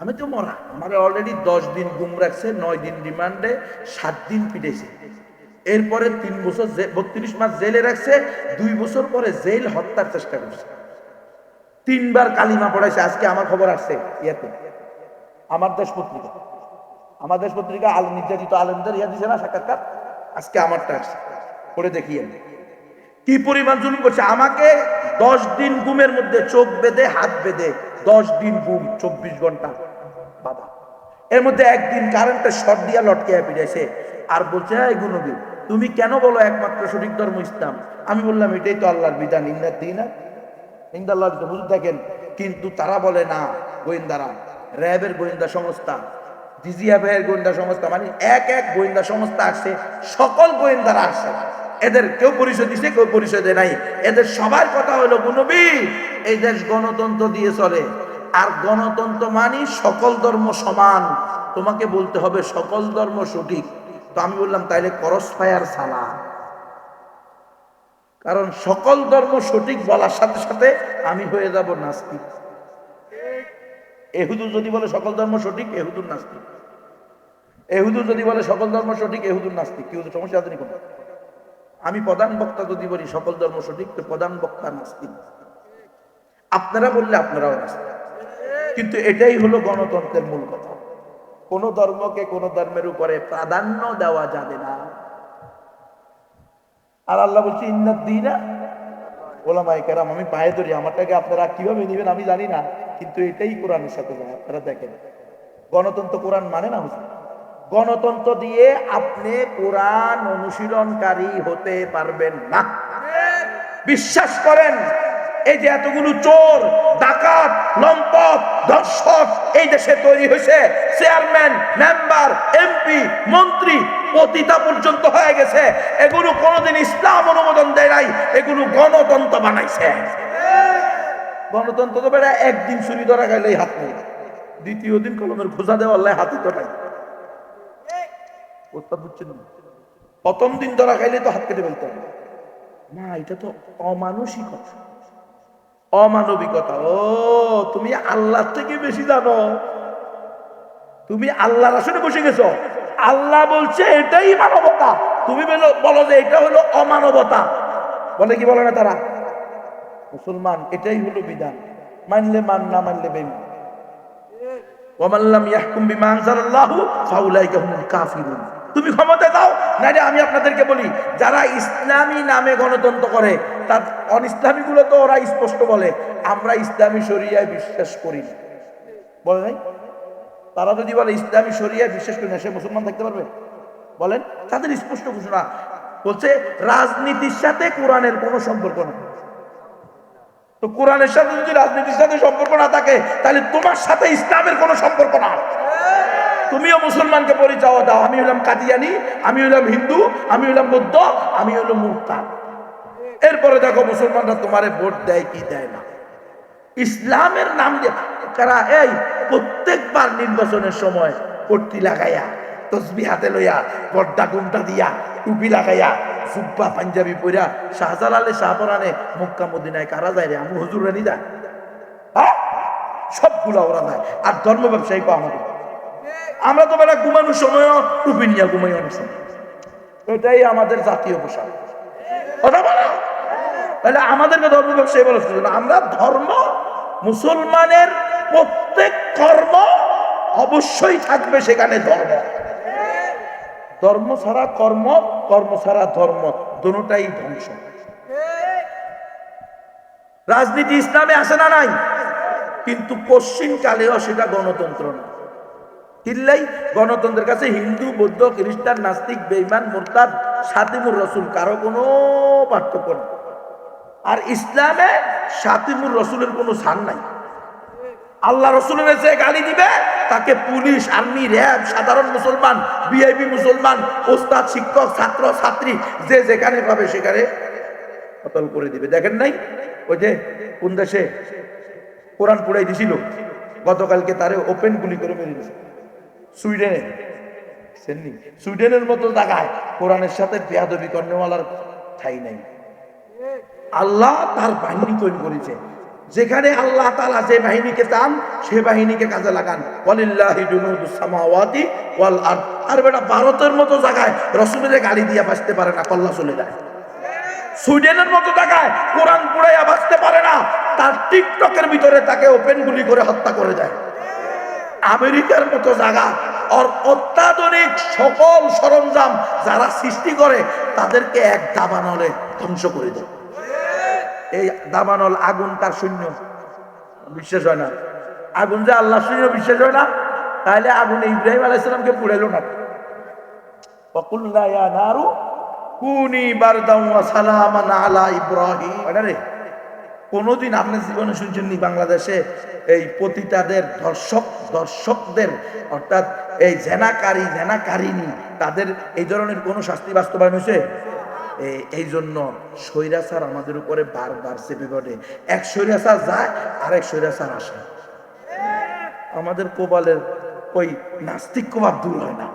আমি তো মরা, আমার অলরেডি দশ দিন গুম রাখছে, নয় দিন রিমান্ডে সাত দিন পিটেছে এরপরে তিন বছর বত্রিশ মাস জেলে রাখছে, দুই বছর পরে জেল হত্যার চেষ্টা করছে। তিনবার কালিমা পড়াইছে, আজকে আমার খবর আসছে ইয়াতে। আমার দেশ পত্রিকা। আমার দেশ পত্রিকা আল নির্যাতিত আলমদের, ইয়া দিছে না সাক্ষাৎকার? আজকে আমারটা আসছে। পড়ে দেখি কি পরিমাণ জুলুম করছে? আমাকে দশ দিন গুমের মধ্যে চোখ বেঁধে, হাত বেঁধে, দশ দিন গুম চব্বিশ ঘণ্টা। বাবা এর মধ্যে একদিন কারেন্টের শর্ট দিয়া লটকে পিড়াইছে আর বলছে গুনবী তুমি কেন বলো একমাত্র সঠিক ধর্ম ইসলাম? আমি বললাম, এটাই তো আল্লাহর বিধান ইন্দার দিই না ইন্দাল্লাহ বুঝতে থাকেন, কিন্তু তারা বলে না, গোয়েন্দারা, র্যাবের গোয়েন্দা সংস্থা ডিজিএফের গোয়েন্দা সংস্থা মানে এক এক গোয়েন্দা সংস্থা আসছে, সকল গোয়েন্দারা আসছে। এদের কেউ পরিচয় দিছে, কেউ পরিচয় দেয় নাই। এদের সবার কথা হলো গুনবী এই দেশ গণতন্ত্র দিয়ে চলে। আর গণতন্ত্র মানি সকল ধর্ম সমান। তোমাকে বলতে হবে সকল ধর্ম সঠিক। তো আমি বললাম, তাইলে করস ফায়ার সালা। কারণ সকল ধর্ম সঠিক বলার সাথে সাথে আমি হয়ে যাব নাস্তিক। এহুদু যদি বলে সকল ধর্ম সঠিক, এহুদুর নাস্তিক। এহুদু যদি বলে সকল ধর্ম সঠিক, এহুদুর নাস্তিক। কি হতো সমস্যা আছে কোনো? আমি প্রধান বক্তা যদি বলি সকল ধর্ম সঠিক, তো প্রধান বক্তা নাস্তিক। আপনারা বললে আপনারাও নাস্তিক। কিন্তু এটাই হলো গণতন্ত্রের মূল কথা। কোন ধর্মকে কোন ধর্মের উপরে প্রাধান্য দেওয়া যাবে না। আর আল্লাহ বলছে, ইন্নাদ দিনা ওলামাই কেরাম। আমি পায়ে ধরি, আমারটাকে আপনারা কীভাবে নেবেন আমি জানি না, কিন্তু এটাই কোরআনের সাথে যায়, আপনারা দেখেন। গণতন্ত্র কোরআন মানে না হুজুর গণতন্ত্র দিয়ে আপনি কোরআন অনুশীলনকারী হতে পারবেন না। বিশ্বাস করেন এই যে এতগুলো চোর, ডাকাত, লম্পট ধর্ষক এই দেশে তৈরি হয়েছে। চেয়ারম্যান, মেম্বার, এমপি, মন্ত্রী পতিতা পর্যন্ত হয়ে গেছে। এগুলো কোনোদিন ইসলাম অনুমোদন দেয় নাই, এগুলো গণতন্ত্র বানাইছে। গণতন্ত্র তো বেড়া একদিন চুরি ধরা গেলেই হাত নেই। দ্বিতীয় দিন কলমের খোঁজা দেওয়া আল্লাহ হাতে তো নাই। প্রথম দিন ধরা খাইলে তো হাত কেটে ফেলতে হবে। না, এটা তো অমানসিকতা। অমানবিকতা। ও, তুমি আল্লাহ থেকে বেশি জানো। তুমি আল্লাহর আসনে বসে গেছো। আল্লাহ বলছে, এটাই মানবতা। তুমি বলো- যে, এটা হলো অমানবতা। বলে কি বলে না তারা? মুসলমান, এটাই হলো বিধান। মানলে মান, না মানলে বেমান ওয়ামাল্লাম ইয়াহকুম বিমা আনজালাল্লাহু, ফাউলাইকা হুমুল কাফিরুন। তুমি ক্ষমতা দাও না আমি আপনাদেরকে বলি, যারা ইসলামী নামে গণতন্ত্র করে, তার অন ইসলামী গুলো তো ওরা স্পষ্ট বলে, আমরা ইসলামী শরিয়ায় বিশ্বাস করি না। বলে নাই? তারা যদি বলে ইসলামী শরিয়ায় বিশ্বাস করি না, সে মুসলমান থাকতে পারবে? বলেন, তাদের স্পষ্ট ঘোষণা। বলছে, রাজনীতির সাথে কোরআনের কোনো সম্পর্ক নেই। তো কোরআনের সাথে যদি রাজনীতির সাথে সম্পর্ক না থাকে, তাহলে তোমার সাথে ইসলামের কোনো সম্পর্ক না। তুমিও মুসলমানকে পরিচয় দাও। আমি হলাম কাদিয়ানি, আমি হলাম হিন্দু, আমি হলাম বৌদ্ধ, আমি হলাম মুক্তা এরপরে দেখো মুসলমানরা তোমারে ভোট দেয় কি দেয় না। ইসলামের নাম এই প্রত্যেকবার নির্বাচনের সময় পট্টি লাগাইয়া তসবি হাতে লইয়া গড্ডা গুমটা দিয়া, টুপি লাগাইয়া, সুব্বা পাঞ্জাবি পইরা শাহজালালে শাহপরানে মক্কা মদিনায় কারা যায় রে? আমি হুজুর রানি যায়। হ্যাঁ? সবগুলা ওরা যায়। আর ধর্ম ব্যবসায়ী পাওয়া আমরা তো বেলা ঘুমানোর সময়ও টুপি নিয়ে ঘুমাই অনেক সময়। এটাই আমাদের জাতীয় পোশাক। কথা বলো? তাহলে আমাদেরকে ধর্ম ব্যবসায়ী বলা আমরা ধর্ম, মুসলমানের প্রত্যেক কর্ম অবশ্যই থাকবে সেখানে ধর্ম। ধর্ম ছাড়া কর্ম কর্ম ছাড়া ধর্ম দুটাই ধ্বংস। রাজনীতি ইসলামে আসে না নাই? কিন্তু পশ্চিমকালেও সেটা গণতন্ত্র না। কিল্লাই গণতন্ত্রের কাছে হিন্দু, বৌদ্ধ, খ্রিস্টান, নাস্তিক বেইমান মোরতাদ, সাতিমুর রসুল, কারও কোনো পার্থক্য নেই। আর ইসলামে সাতিমুর রসুলের কোনো স্থান নাই। আল্লাহ রসুলের যে গালি দিবে, তাকে পুলিশ, আর্মি, র্যাব, সাধারণ মুসলমান বিআইপি মুসলমান, ওস্তাদ, শিক্ষক, ছাত্র, ছাত্রী, যে যেখানে পাবে সেখানে কতল করে দিবে। দেখেন নাই? ওই যে কোন দেশে কোরআন পড়াই দিছিল, গতকালকে তারে ওপেন গুলি করে মেরে দিয়েছে সুইডেনে। শুননি? সুইডেনের মতো জায়গায় কোরআনের সাথে বেয়াদবি কর্নেওয়ালার ঠাই নাই। আল্লাহ তার বাহিনী তৈরি করেছে। যেখানে আল্লাহ তালা যে বাহিনীকে চান, সে বাহিনীকে কাজে লাগান। আর বেটা ভারতের মতো জায়গায় রসুলের গালি দিয়ে বাঁচতে পারে না কল্লা চলে যায়। সুইডেনের মতো জায়গায় কোরআন পুড়াইয়া বাঁচতে পারে না, তার টিকটকের ভিতরে তাকে ওপেন গুলি করে হত্যা করে দেয়। আমেরিকার মতো জায়গা। আর অত্যাধুনিক সকল সরঞ্জাম যারা সৃষ্টি করে, তাদেরকে এক দাবানলে ধ্বংস করে দেয়। এই দাবানল আগুন তার শূন্য? বিশ্বাস হয় না। আগুন যে আল্লাহ শূন্য বিশ্বাস হয় না তাহলে আগুন ইব্রাহিম আলাইসালামকে পুড়াইল না। নারু কুনি বারদাউ ওয়া সালামান আলা ইব্রাহিম। রে? কোনোদিন আপনি জীবনে শুনছেন নি বাংলাদেশে এই পতিতাদের দর্শক, দর্শকদের, অর্থাৎ এই জেনাকারী জেনাকারিনী তাদের এই ধরনের কোনো শাস্তি বাস্তবায়ন হয়েছে? এই জন্য স্বৈরাচার আমাদের উপরে বারবার চেপে পড়ে এক স্বৈরাচার যায় আর এক স্বৈরাচার আসে। আমাদের কোবালের ওই নাস্তিক কোবাব দূর হয় না।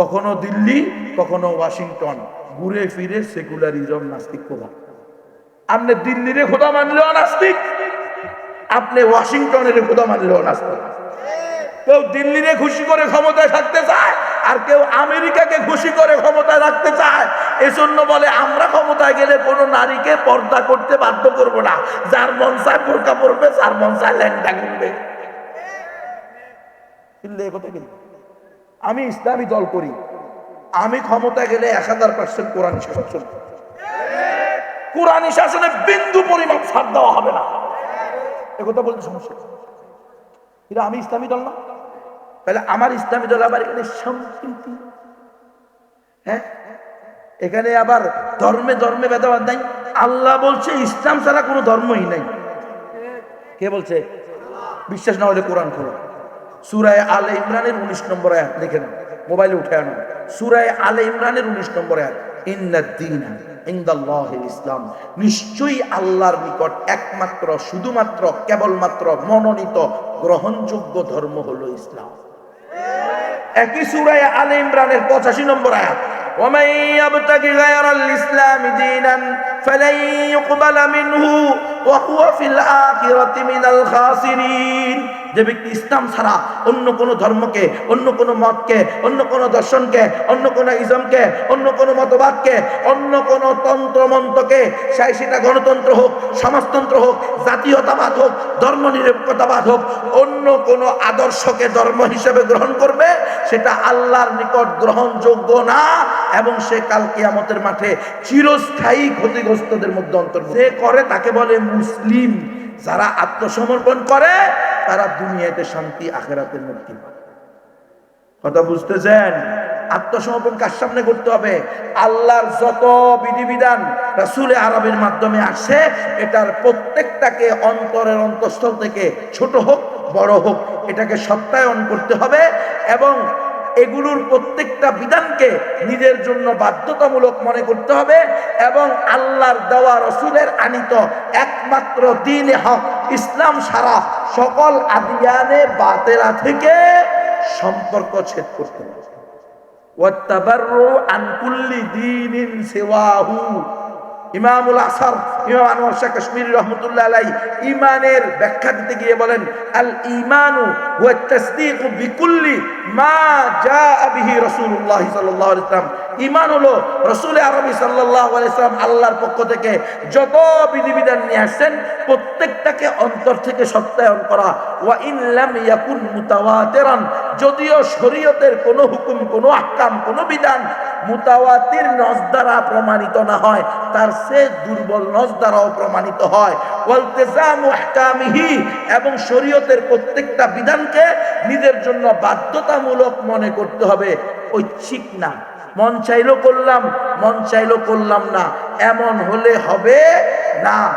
কখনো দিল্লি, কখনো ওয়াশিংটন। ঘুরে ফিরে সেকুলারিজম নাস্তিক কোবাব। আপনি দিল্লিরে খোদা মানলেও নাস্তিক আপনি ওয়াশিংটনের খোদা মানলেও নাস্তিক কেউ দিল্লিরে খুশি করে ক্ষমতায় থাকতে চায়, আর কেউ আমেরিকাকে খুশি করে ক্ষমতায় রাখতে চায়, এজন্য বলে আমরা ক্ষমতায় গেলে কোনো নারীকে পর্দা করতে বাধ্য করব না। যার মন চায় বোরকা পরবে, যার মন চায় ল্যাংটা কিন্তু আমি ইসলামী দল করি। আমি ক্ষমতা গেলে এক হাজার পার্সেন্ট কোরআন শেষ শাসন কোরআন শাসনে বিন্দু পরিমাণ ছাড় দেওয়া হবে না। একথা বলতে সমস্যা? কিন্তু আমি ইসলামী দল না। তাহলে আমার ইসলামী দল আবার এখানে সম্প্রীতি হ্যাঁ? এখানে আবার ধর্মে ধর্মে ভেদাবাদ নাই। আল্লাহ বলছে, ইসলাম ছাড়া কোনো ধর্মই নাই। কে বলছে? বিশ্বাস না হলে কোরআন খোলো সুরায় আলে ইমরানের উনিশ নম্বর আয়াত লিখে নাও। মোবাইলে উঠে আনো। সুরায় আলে ইমরানের উনিশ নম্বর আয়াত। ইসলাম নিশ্চয়ই আল্লাহর নিকট একমাত্র শুধুমাত্র কেবলমাত্র মনোনীত গ্রহণযোগ্য ধর্ম হলো ইসলাম একই সুরায় আলে ইমরানের পঁচাশি নম্বর আয়াত ومن يبتغ غير الإسلام دينا فلن يقبل منه وهو في الآخرة من الخاسرين যে ব্যক্তি ইসলাম ছাড়া অন্য কোনো ধর্মকে, অন্য কোনো মতকে, অন্য কোনো দর্শনকে, অন্য কোনো ইজমকে, অন্য কোনো মতবাদকে, অন্য কোনো তন্ত্র মন্ত্রকে চাই সেটা গণতন্ত্র হোক, সমাজতন্ত্র হোক, জাতীয়তাবাদ হোক ধর্ম নিরপেক্ষতাবাদ হোক, অন্য কোনো আদর্শকে ধর্ম হিসেবে গ্রহণ করবে, সেটা আল্লাহর নিকট গ্রহণযোগ্য না, এবং সে কাল কিয়ামতের মাঠে চিরস্থায়ী ক্ষতিগ্রস্তদের মধ্যে অন্তর্ভুক্ত। যে করে তাকে বলে মুসলিম। যারা আত্মসমর্পণ করে, তারা দুনিয়াতে শান্তি আখেরাতের মুক্তি পায় কথা বুঝতেছেন? আত্মসমর্পণ কার সামনে করতে হবে? আল্লাহর যত বিধিবিধান রাসুলে আরবের মাধ্যমে আসে এটার প্রত্যেকটাকে অন্তরের অন্তঃস্থল থেকে ছোট হোক, বড় হোক, এটাকে সত্যায়ন করতে হবে এবং এগুলোর প্রত্যেকটা বিধানকে নিজের জন্য বাধ্যতামূলক মনে করতে হবে এবং আল্লাহর দেওয়া রসুলের আনিত একমাত্র দিন হক ইসলাম সারা সকল আদিয়ানে বাতেরা থেকে সম্পর্ক ছেদ করতে হবে। ইমামুল আসার, ইমাম আনোয়ার শাহ কাশ্মীর রহমতুল্লাহ আলাই ইমানের ব্যাখ্যা দিতে গিয়ে বলেন, আল ইমানু ওয়া তাসদীকু বিকুল্লি মা জাআ বিহি রাসূলুল্লাহ সাল্লাল্লাহু আলাইহি ওয়াসাল্লাম। ইমান হলো রাসূল আরবি আলাইহি আল্লাহর পক্ষ থেকে যত বিধিবিধান নিয়ে আসছেন, প্রত্যেকটাকে অন্তর থেকে সত্যায়ন করা। ওয়া ইন লাম ইয়াকুন মুতাওয়াতিরান, যদিও শরীয়তের কোনো হুকুম, কোনো আহকাম, কোনো বিধান মুতাওয়াতির নজ দ্বারা প্রমাণিত না হয়, তার সে দুর্বল নজ দ্বারাও প্রমাণিত হয়। এবং শরীয়তের প্রত্যেকটা বিধানকে নিজের জন্য বাধ্যতামূলক মনে করতে হবে। ঐচ্ছিক না। মন চাইলো করলাম, মন চাইলো করলাম না। এমন হলে হবে না।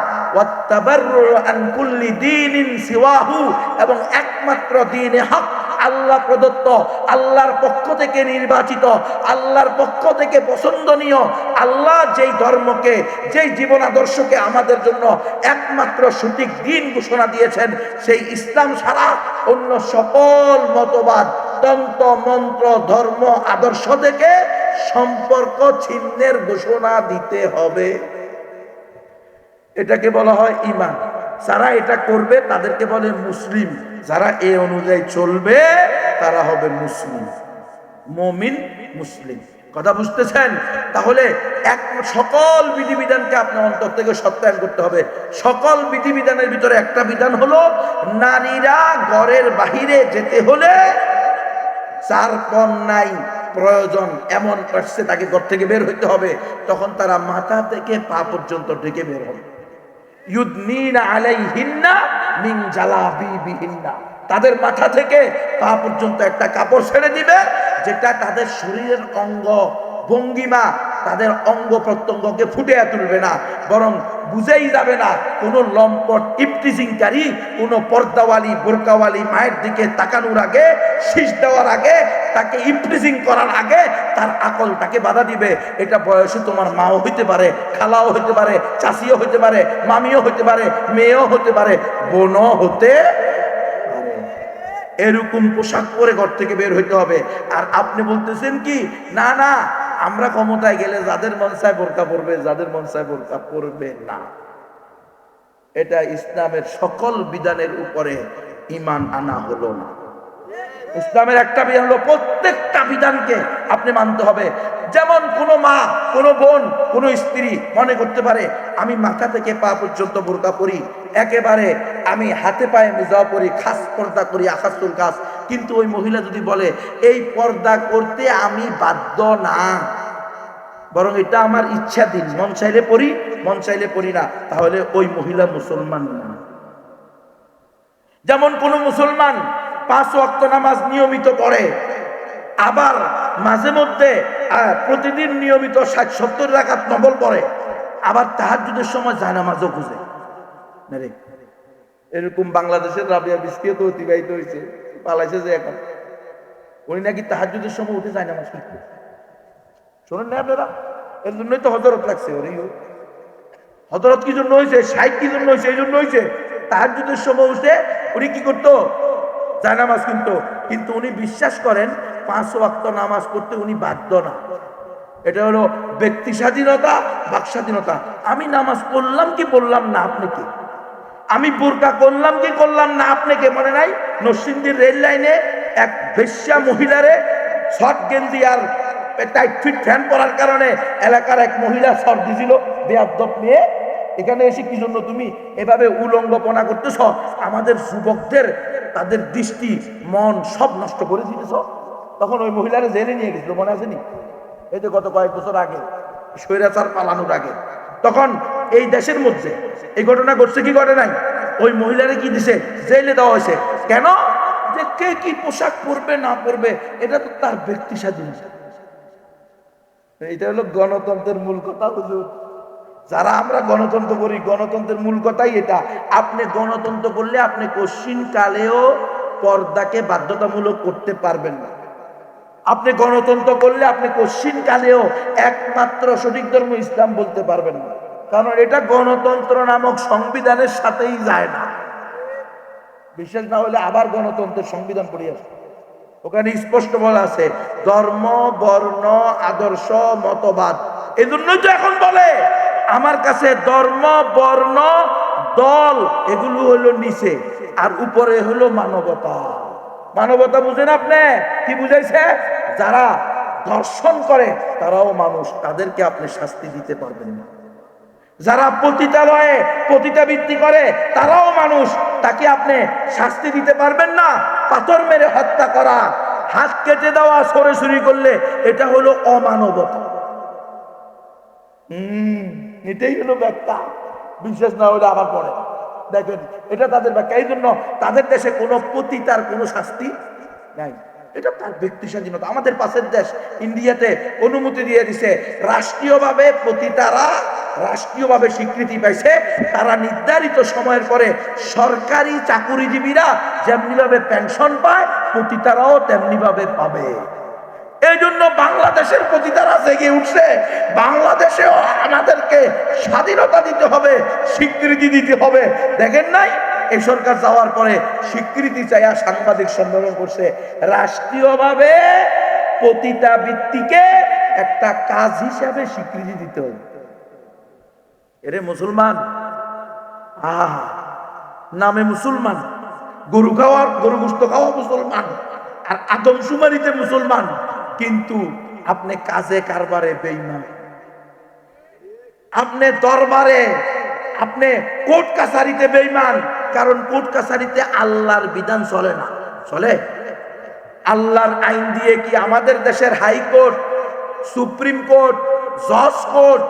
এবং একমাত্র দ্বীনে হক, আল্লাহ প্রদত্ত, আল্লাহর পক্ষ থেকে নির্বাচিত, আল্লাহর পক্ষ থেকে পছন্দনীয়। আল্লাহ যেই ধর্মকে, যেই জীবন আদর্শকে আমাদের জন্য একমাত্র সঠিক দিন ঘোষণা দিয়েছেন, সেই ইসলাম ছাড়া অন্য সকল মতবাদ, তন্ত্র, মন্ত্র, ধর্ম, আদর্শ থেকে সম্পর্ক ছিন্নের ঘোষণা দিতে হবে। এটাকে বলা হয় ইমান যারা এটা করবে, তাদেরকে বলে মুসলিম। যারা এ অনুযায়ী চলবে, তারা হবে মুসলিম। মমিন, মুসলিম। কথা বুঝতেছেন? তাহলে এক সকল বিধিবিধানকে আপনার অন্তর থেকে সত্যায়ন করতে হবে। সকল বিধিবিধানের ভিতরে একটা বিধান হলো, নারীরা ঘরের বাহিরে যেতে হলে চার পণ নাই। প্রয়োজন, এমন করছে, তাকে ঘর থেকে বের হইতে হবে, তখন তারা মাথা থেকে পা পর্যন্ত ঢেকে বের হবে। তাদের মাথা থেকে পা পর্যন্ত একটা কাপড় ছেড়ে দিবে, যেটা তাদের শরীরের অঙ্গ ভঙ্গিমা, তাদের অঙ্গ প্রত্যঙ্গকে ফুটে তুলবে না, বরং বুঝেই যাবে না, কোনো লম্পট ইপটিজিংকারী, কোনো পর্দাওয়ালি, বোরকাওয়ালি মায়ের দিকে তাকানোর আগে, শীষ দেওয়ার আগে তাকে ইপটিজিং করার আগে তার আকল তাকে বাধা দিবে। এটা বয়সে তোমার মাও হইতে পারে, খালাও হইতে পারে চাষিও হইতে পারে, মামিও হইতে পারে, মেয়েও হতে পারে, বোনও হতে এরকম পোশাক পরে ঘর থেকে বের হইতে হবে। আর আপনি বলতেছেন কি, না না, আমরা ক্ষমতায় গেলে যাদের মনসায় বোরকা পড়বে যাদের মনসায় বোরকা পড়বে না। এটা ইসলামের সকল বিধানের উপরে ইমান আনা হলো না। ইসলামের একটা বিধান হলো, প্রত্যেকটা বিধানকে আপনি মানতে হবে। যেমন কোনো মা, কোনো বোন, কোনো স্ত্রী মনে করতে পারে, আমি মাথা থেকে পা পর্যন্ত বোরকা পরি, একেবারে আমি হাতে পায়ে মেজাও পরি, খাস পর্দা করি আকাশুল কাজ কিন্তু ওই মহিলা যদি বলে, এই পর্দা করতে আমি বাধ্য না, বরং এটা আমার ইচ্ছাধীন মন চাইলে পড়ি মন চাইলে পড়ি না, তাহলে ওই মহিলা মুসলমান না। যেমন কোন মুসলমান পাঁচ ওয়াক্ত নামাজ নিয়মিত পড়ে। আবার মাঝে মধ্যে প্রতিদিন নিয়মিত ষাট সত্তর রাখাত নবল পড়ে। আবার তাহাজুদের সময় যায় নামাজও খুঁজে। না রে? এরকম বাংলাদেশের রাবিয়া বিস্কিও তো অতিবাহিত হয়েছে, পালাইছে যে এখন। উনি নাকি তাহাজুদের সময় উঠে যায় নামাজ পড়তে শোনেন না আপনারা? এর জন্যই তো হজরত লাগছে ওর এই হজরত কি জন্য হয়েছে? ষাট কি জন্য হয়েছে? এই জন্য হয়েছে। তাহাজুদের সময় উঠে উনি কি করতো? জায়নামাজ কিন্তু কিন্তু উনি বিশ্বাস করেন পাঁচ ওয়াক্ত নামাজ পড়তে উনি বাধ্য না। এটা হলো ব্যক্তি স্বাধীনতা, বাক স্বাধীনতা। আমি নামাজ পড়লাম কি পড়লাম না, আপনি কি? আমি বোরকা করলাম কি করলাম না আপনাকে মনে নাই? নরসিংদীর রেল লাইনে এক বেশ্যা মহিলারে শর্ট গেঞ্জি আর টাইট ফিট ফ্যান পরার কারণে এলাকার এক মহিলা শর্ট দিছিল বেয়াদ্দপ নিয়ে এখানে এসে কি জন্য তুমি এভাবে উলঙ্গপনা করতেছ? আমাদের যুবকদের তাদের দৃষ্টি, মন সব নষ্ট করে দিতেছ তখন ওই মহিলারা জেলে নিয়ে গেছিল, মনে আসেনি এই যে গত কয়েক বছর আগে, স্বৈরাচার পালানোর আগে, তখন এই দেশের মধ্যে এই ঘটনা ঘটছে, কি ঘটে নাই? ওই মহিলারে কি দিছে? জেলে দেওয়া হয়েছে। কেন? যে কে কি পোশাক পরবে, না পরবে, এটা তো তার ব্যক্তি স্বাধীনতা এটা হলো গণতন্ত্রের মূল কথা, হুজুর। যারা আমরা গণতন্ত্র করি, গণতন্ত্রের মূল কথাই এটা। আপনি গণতন্ত্র করলে আপনি কশ্চিন কালেও পর্দাকে বাধ্যতামূলক করতে পারবেন না। আপনি গণতন্ত্র করলে আপনি কশ্চিন কালেও একমাত্র সঠিক ধর্ম ইসলাম বলতে পারবেন না। কারণ এটা গণতন্ত্র নামক সংবিধানের সাথেই যায় না। বিশেষ না হলে আবার গণতন্ত্রের সংবিধান পড়িয়ে আসবে। ওখানে স্পষ্ট বলা আছে, ধর্ম, বর্ণ, আদর্শ, মতবাদ এই জন্যই তো এখন বলে আমার কাছে ধর্ম, বর্ণ, দল, এগুলো হলো নিচে, আর উপরে হলো মানবতা। মানবতা বুঝেন আপনি? কি বুঝাইছে? যারা দর্শন করে, তারাও মানুষ, তাদেরকে আপনি শাস্তি দিতে পারবেন না। যারা পতিতালয়ে পতিতাবৃত্তি করে, তারাও মানুষ, তাকে আপনি শাস্তি দিতে পারবেন না। পাথর মেরে হত্যা করা, হাত কেটে দেওয়া সরে করলে, এটা হলো অমানবতা। হম এটাই হলো ব্যাখ্যা। বিশেষ না হলে আবার পরে দেখেন, এটা তাদের ব্যাখ্যা। এই জন্য তাদের দেশে কোনো পতিতার কোনো শাস্তি নাই। এটা তার ব্যক্তি স্বাধীনতা। আমাদের পাশের দেশ, ইন্ডিয়াতে অনুমতি দিয়ে দিছে, রাষ্ট্রীয়ভাবে পতিতারা রাষ্ট্রীয়ভাবে স্বীকৃতি পাইছে। তারা নির্ধারিত সময়ের পরে সরকারি চাকুরিজীবীরা যেমনিভাবে পেনশন পায়, পতিতারাও তেমনিভাবে পাবে। এই জন্য বাংলাদেশের প্রতি তারা জেগে উঠছে, বাংলাদেশেও আমাদেরকে স্বাধীনতা দিতে হবে, স্বীকৃতি দিতে হবে। দেখেন নাই? এই সরকার যাওয়ার পরে স্বীকৃতি চাইয়া সাংবাদিক সম্মেলন করছে। রাষ্ট্রীয়ভাবে পতিতাবৃত্তিকে একটা কাজ হিসাবে স্বীকৃতি দিতে হবে। এরে মুসলমান? আহা, নামে মুসলমান। গরু খাওয়ার, গরু গুস্ত খাওয়া মুসলমান। আর আদমশুমারিতে মুসলমান। কিন্তু আপনি কাজে কারবারে বেইমান আপনি দরবারে, আপনি কোর্ট কাছারিতে বেইমান কারণ কোর্ট কাছারিতে আল্লাহর বিধান চলে না। চলে? আল্লাহর আইন দিয়ে কি আমাদের দেশের হাইকোর্ট সুপ্রিম কোর্ট, জজ কোর্ট,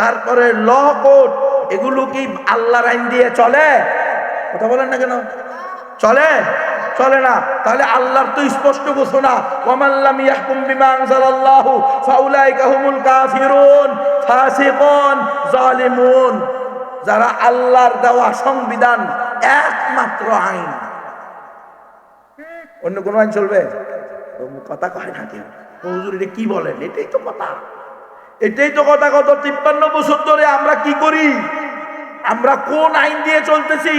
তারপরে ল কোর্ট, এগুলো কি আল্লাহর আইন দিয়ে চলে? কথা বলেন না কেন? চলে? চলে না। তাহলে আল্লাহর তো স্পষ্ট ঘোষণা ওয়ামাল্লাম ইয়াহকুম বিমা আনজালাল্লাহু ফাউলাইকা হুমুল কাফিরুন ফাসিকুন জালিমুন। যারা আল্লাহর দেওয়া সংবিধান একমাত্র আইন। অন্য কোনো আইন চলবে? কথা কয় না কেউ। হুজুর, এটা কি বলেন? এটাই তো কথা। এটাই তো কথা কত। তিপ্পান্ন বছর ধরে আমরা কি করি? আমরা কোন আইন দিয়ে চলতেছি?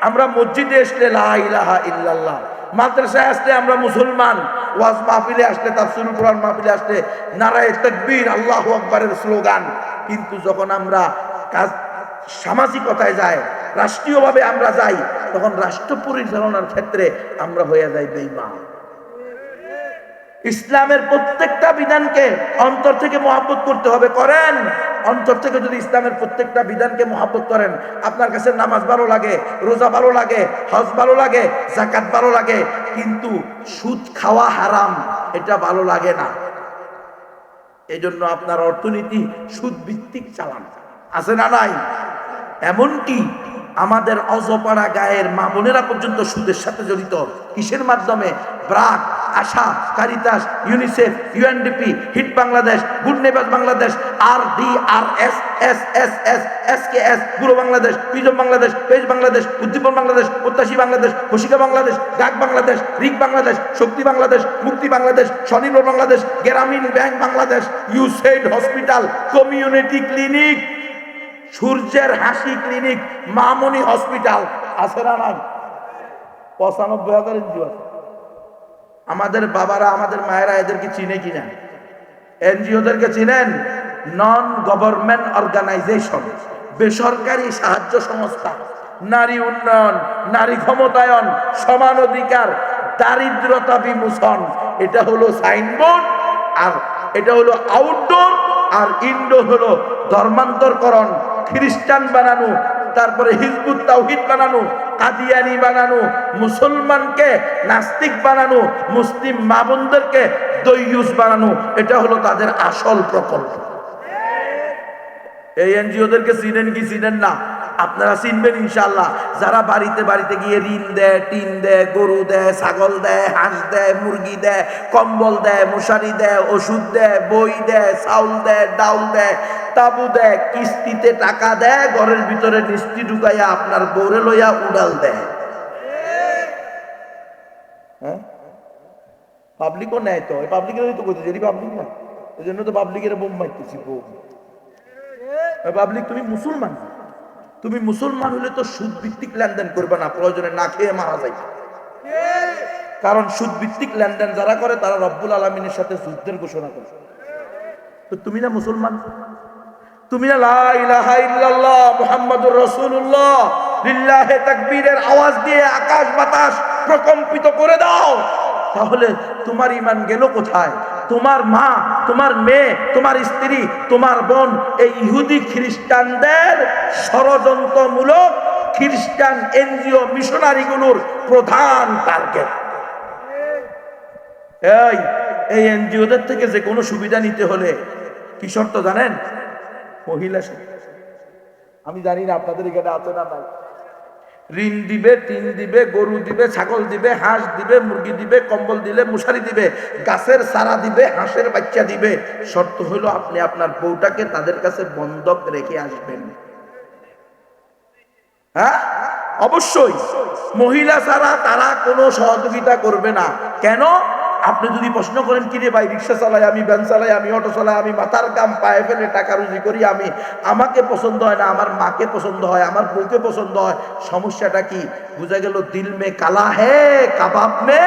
আমরা মসজিদে আসলে লা ইলাহা ইল্লাল্লাহ। মাদ্রাসায় আসলে আমরা মুসলমান। ওয়াজ মাহফিলে আসলে, তাফসিরুল কোরআন মাহফিলে আসলে নারায়ে তাকবীর, আল্লাহ আকবারের স্লোগান। কিন্তু যখন আমরা কাজ সামাজিকতায় যায় রাষ্ট্রীয়ভাবে আমরা যাই, তখন রাষ্ট্র পরিচালনার ক্ষেত্রে আমরা হয়ে যাই বেঈমান। ইসলামের প্রত্যেকটা বিধানকে অন্তর থেকে মহাব্বত করতে হবে, করেন। অন্তর থেকে যদি ইসলামের প্রত্যেকটা বিধানকে মহাব্বত করেন, আপনার কাছে নামাজ ভালো লাগে, রোজা ভালো লাগে, হজ ভালো লাগে জাকাত ভালো লাগে, কিন্তু সুদ খাওয়া হারাম, এটা ভালো লাগে না। এই জন্য আপনার অর্থনীতি সুদ ভিত্তিক চালান। আছে না নাই? এমনকি আমাদের অজপাড়া গায়ের মা বোনেরা পর্যন্ত সুদের সাথে জড়িত। কিসের মাধ্যমে? BRAC. ASA, Caritas, UNICEF, UNDP, HEED Bangladesh, good neighbours Bangladesh R D R S S S S S K S পুরো বাংলাদেশ পিজম বাংলাদেশ, পেজ বাংলাদেশ, উদ্দীপন বাংলাদেশ, প্রত্যাশী বাংলাদেশ বসিকা বাংলাদেশ ডাক বাংলাদেশ রিক বাংলাদেশ, শক্তি বাংলাদেশ, মুক্তি Bangladesh, Swanirvar Bangladesh, Grameen bank Bangladesh USAID hospital, community clinic, সূর্যের হাসি ক্লিনিক, মামনি hospital, আছে না নাই? পঁচানব্বই হাজার এনজিও আছে। আমাদের বাবারা, আমাদের মায়েরা এদেরকে চিনে কিনা? এনজিওদেরকে চিনেন? নন গভর্নমেন্ট অর্গানাইজেশন বেসরকারি সাহায্য সংস্থা, নারী উন্নয়ন, নারী ক্ষমতায়ন, সমান অধিকার, দারিদ্রতা বিমোচন। এটা হলো সাইনবোর্ড আর এটা হলো আউটডোর আর ইনডোর হলো ধর্মান্তরকরণ, খ্রিস্টান বানানো, তারপরে হিজবুত তাওহিদ বানানো কাদিয়ানি বানানো, মুসলমানকে নাস্তিক বানানো, মুসলিম মা বোনদেরকে দৈয়ুস বানানো, এটা হলো তাদের আসল প্রকল্প। এই এনজিওদেরকে চিনেন কি চিনেন না? আপনারা চিনবেন ইনশাল্লাহ যারা বাড়িতে বাড়িতে গিয়ে ঋণ দেয়, টিন দেয়, গরু দেয়, ছাগল দেয়, হাঁস দেয়, মুরগি দেয়, কম্বল দেয়, মশারি দেয়, ওষুধ দেয়, বই দেয়, চাউল দেয়, ডাউল দেয়, তাবু দেয়, কিস্তিতে টাকা দেয়, ঘরের ভিতরে নিস্তি ঢুকাইয়া আপনার বৌরে লইয়া উড়াল দেয়। হ্যাঁ? পাবলিকও নেয় তো পাবলিকের তো করতে যদি পাবলিক না। এই জন্য তো পাবলিকের বোম মারতেছি বোম পাবলিক, তুমি মুসলমান? তুমি মুসলমান হলে তো সুদ ভিত্তিক লেনদেন করবে না, প্রয়োজনে না খেয়ে মারা যায়। কারণ সুদ ভিত্তিক লেনদেন যারা করে, তারা রব্বুল আলমিনের সাথে যুদ্ধের ঘোষণা করে। তো তুমি না মুসলমান? তুমি না ইল্লাল্লাহ আওয়াজ দিয়ে আকাশ বাতাস প্রকম্পিত করে দাও। তাহলে তোমার ইমান গেল কোথায়? তোমার মা, তোমার মেয়ে, তোমার স্ত্রী, তোমার বোন, এই ইহুদি খ্রিস্টানদের ষড়যন্ত্রমূলক খ্রিস্টান এনজিও মিশনারিগুলোর প্রধান টার্গেট এই এই এনজিওদের থেকে যে কোনো সুবিধা নিতে হলে কি শর্ত জানেন? মহিলা আমি জানি না আপনাদের এখানে আছে না নাই। ঋণ দিবে, টিন দিবে, গরু দিবে, ছাগল দিবে, হাঁস দিবে, মুরগি দিবে, কম্বল দিলে মশারি দিবে, গাছের সারা দিবে, হাঁসের বাচ্চা দিবে। শর্ত হলো আপনি আপনার বউটাকে তাদের কাছে বন্ধক রেখে আসবেন। হ্যাঁ? অবশ্যই। মহিলা ছাড়া তারা কোনো সহযোগিতা করবে না। কেন? আপনি যদি প্রশ্ন করেন কি রে ভাই, রিক্সা চালাই, আমি ভ্যান চালাই, আমি অটো চালাই, আমি মাথার কাম পায়ে ফেলে টাকা রুজি করি, আমি, আমাকে পছন্দ হয় না, আমার মাকে পছন্দ হয়, আমার বউকে পছন্দ হয়, সমস্যাটা কি? বুঝা গেল, দিল মে কালা হে, কাবাব মে